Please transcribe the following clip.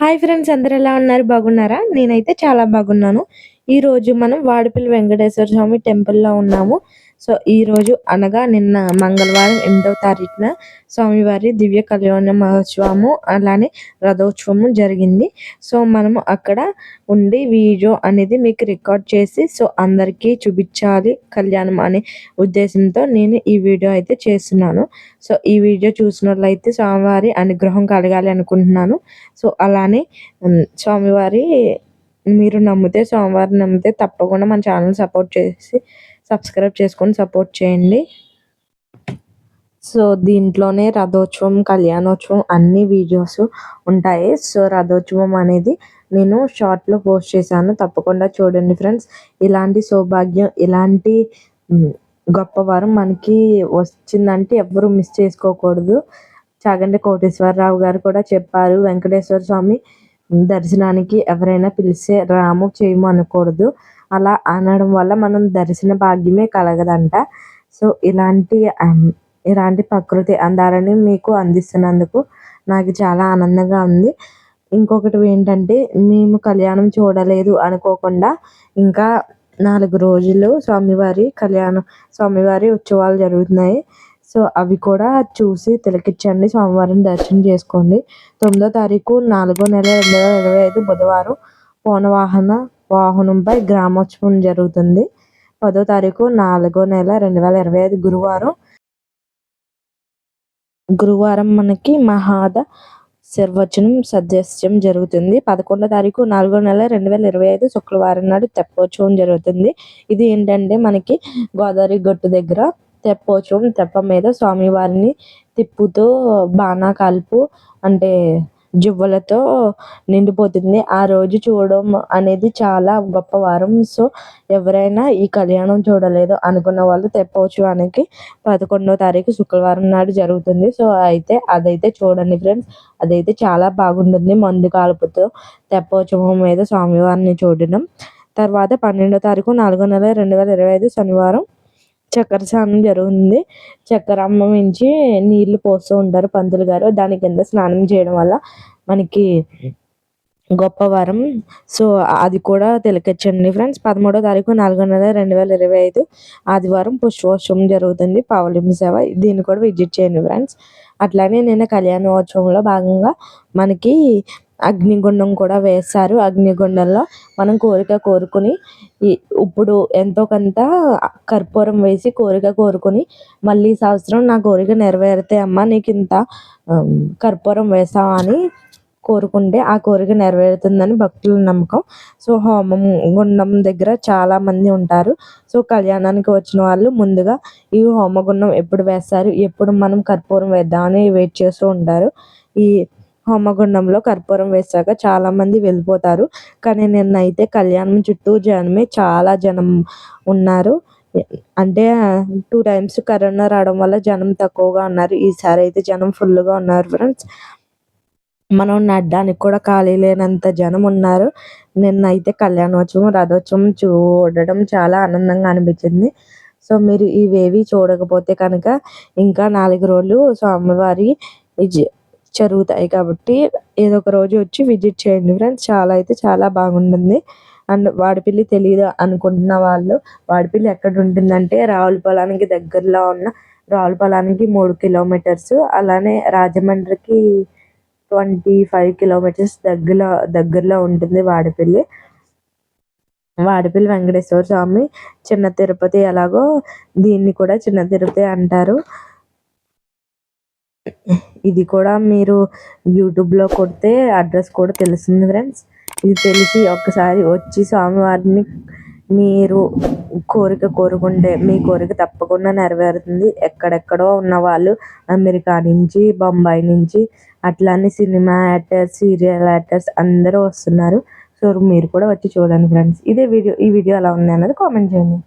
Hi friends అందరు ఎలా ఉన్నారు? బాగున్నారా? నేనైతే చాలా బాగున్నాను. ఈ రోజు మనం వాడిపల్లి వెంకటేశ్వర స్వామి టెంపుల్లో ఉన్నాము. సో ఈ రోజు అనగా నిన్న మంగళవారం ఎనిమిదవ తారీఖున స్వామివారి దివ్య కళ్యాణ మహోత్సవము అలానే రథోత్సవము జరిగింది. సో మనము అక్కడ ఉండి వీడియో అనేది మీకు రికార్డ్ చేసి సో అందరికీ చూపించాలి కళ్యాణం అనే ఉద్దేశంతో నేను ఈ వీడియో అయితే చేస్తున్నాను. సో ఈ వీడియో చూసినట్లయితే స్వామివారి అనుగ్రహం కలగాలి అనుకుంటున్నాను. సో అలానే స్వామివారి మీరు నమ్మితే సోమవారం నమ్మితే తప్పకుండా మన ఛానల్ సపోర్ట్ చేసి సబ్స్క్రైబ్ చేసుకొని సపోర్ట్ చేయండి. సో దీంట్లోనే రథోత్సవం కళ్యాణోత్సవం అన్ని వీడియోస్ ఉంటాయి. సో రథోత్సవం అనేది నేను షార్ట్లో పోస్ట్ చేశాను. తప్పకుండా చూడండి ఫ్రెండ్స్ ఇలాంటి సౌభాగ్యం ఇలాంటి గొప్ప మనకి వచ్చిందంటే ఎవ్వరూ మిస్ చేసుకోకూడదు. చాగంటి కోటేశ్వరరావు గారు కూడా చెప్పారు వెంకటేశ్వర స్వామి దర్శనానికి ఎవరైనా పిలిస్తే రాము చేయము అనకూడదు. అలా అనడం వల్ల మనం దర్శన భాగ్యమే కలగదంట. సో ఇలాంటి ఇలాంటి ప్రకృతి అందాలని మీకు అందిస్తున్నందుకు నాకు చాలా ఆనందంగా ఉంది. ఇంకొకటి ఏంటంటే మేము కళ్యాణం చూడలేదు అనుకోకుండా ఇంకా నాలుగు రోజులు స్వామివారి కళ్యాణం స్వామివారి ఉత్సవాలు జరుగుతున్నాయి. సో అవి కూడా చూసి తిలకించండి స్వామివారిని దర్శనం చేసుకోండి. తొమ్మిదో తారీఖు నాలుగో నెల రెండు వేల ఇరవై ఐదు బుధవారం పోనవాహన వాహనంపై గ్రామోత్సవం జరుగుతుంది. పదో తారీఖు నాలుగో నెల రెండు వేల ఇరవై ఐదు గురువారం. గురువారం మనకి మహాద శర్వచనం సదస్యం జరుగుతుంది. పదకొండో తారీఖు నాలుగో నెల రెండు వేల ఇరవై ఐదు శుక్రవారం నాడు తెప్పోత్సవం జరుగుతుంది. ఇది ఏంటంటే మనకి గోదావరి గట్టు దగ్గర తెప్పోత్సవం తెప్ప మీద స్వామివారిని తిప్పుతూ బాణాకాల్పు అంటే జువ్వలతో నిండిపోతుంది. ఆ రోజు చూడడం అనేది చాలా గొప్ప వారం. సో ఎవరైనా ఈ కళ్యాణం చూడలేదు అనుకున్న వాళ్ళు తెప్పోత్సవానికి పదకొండో తారీఖు శుక్రవారం నాడు జరుగుతుంది. సో అయితే అదైతే చూడండి ఫ్రెండ్స్. అదైతే చాలా బాగుంటుంది. మందు కాలుపుతో తెప్పోత్సవం మీద స్వామివారిని చూడడం. తర్వాత పన్నెండో తారీఖు నాలుగో నెల రెండు వేల ఇరవై ఐదు శనివారం చక్కెర స్నానం జరుగుతుంది. చక్కెర నుంచి నీళ్ళు పోస్తూ ఉంటారు పంతులు గారు. దాని కింద స్నానం చేయడం వల్ల మనకి గొప్ప వరం. సో అది కూడా తెలికొచ్చండి ఫ్రెండ్స్. పదమూడో తారీఖు నాలుగో నెల రెండు వేల ఇరవై ఐదు ఆదివారం పుష్పోత్సవం జరుగుతుంది. పావలింపు సేవ. దీన్ని కూడా విజిట్ చేయండి ఫ్రెండ్స్. అట్లానే నేను కళ్యాణోత్సవంలో భాగంగా మనకి అగ్నిగుండం కూడా వేస్తారు అగ్నిగుండంలో మనం కోరిక కోరుకుని ఇప్పుడు ఎంతో కొంత కర్పూరం వేసి కోరిక కోరుకుని మళ్ళీ సంవత్సరం నా కోరిక నెరవేరితే అమ్మ నీకు ఇంత కర్పూరం వేసావా అని కోరుకుంటే ఆ కోరిక నెరవేరుతుందని భక్తుల నమ్మకం. సో హోమం గుండం దగ్గర చాలా మంది ఉంటారు. సో కళ్యాణానికి వచ్చిన వాళ్ళు ముందుగా ఈ హోమగుండం ఎప్పుడు వేస్తారు? ఎప్పుడు మనం కర్పూరం వేద్దామని వెయిట్ చేస్తూ ఉంటారు. ఈ హోమగుండంలో కర్పూరం వేసాక చాలా మంది వెళ్ళిపోతారు. కానీ నిన్నైతే కళ్యాణం చుట్టూ జనమే చాలా జనం ఉన్నారు. అంటే టూ టైమ్స్ కరోనా రావడం వల్ల జనం తక్కువగా ఉన్నారు. ఈసారి అయితే జనం ఫుల్గా ఉన్నారు ఫ్రెండ్స్. మనం నడ్డానికి కూడా ఖాళీ లేనంత జనం ఉన్నారు. నిన్నైతే కళ్యాణోత్సవం రథోత్సవం చూడడం చాలా ఆనందంగా అనిపించింది. సో మీరు ఇవేవి చూడకపోతే కనుక ఇంకా నాలుగు రోజులు స్వామివారి జరుగుతాయి కాబట్టి ఏదో ఒక రోజు వచ్చి విజిట్ చేయండి ఫ్రెండ్స్. చాలా అయితే చాలా బాగుంటుంది. అండ్ వాడిపల్లి తెలియదు అనుకుంటున్న వాళ్ళు వాడిపల్లి ఎక్కడ ఉంటుందంటే రావులపొలానికి దగ్గరలో ఉన్న రావులపొలానికి మూడు కిలోమీటర్స్. అలానే రాజమండ్రికి ట్వంటీ ఫైవ్ కిలోమీటర్స్ దగ్గరలో దగ్గరలో ఉంటుంది వాడిపల్లి. వాడిపల్లి వెంకటేశ్వర స్వామి చిన్న తిరుపతి ఎలాగో దీన్ని కూడా చిన్న తిరుపతి అంటారు. ఇది కూడా మీరు యూట్యూబ్లో కొడితే అడ్రస్ కూడా తెలుస్తుంది ఫ్రెండ్స్. ఇది తెలిసి ఒక్కసారి వచ్చి స్వామివారిని మీరు కోరిక కోరుకుంటే మీ కోరిక తప్పకుండా నెరవేరుతుంది. ఎక్కడెక్కడో ఉన్న వాళ్ళు అమెరికా నుంచి బొంబాయి నుంచి అట్లానే సినిమా యాక్టర్స్ సీరియల్ యాక్టర్స్ అందరూ వస్తున్నారు. సో మీరు కూడా వచ్చి చూడండి ఫ్రెండ్స్. ఇదే వీడియో ఈ వీడియో ఎలా ఉంది అన్నది కామెంట్ చేయండి.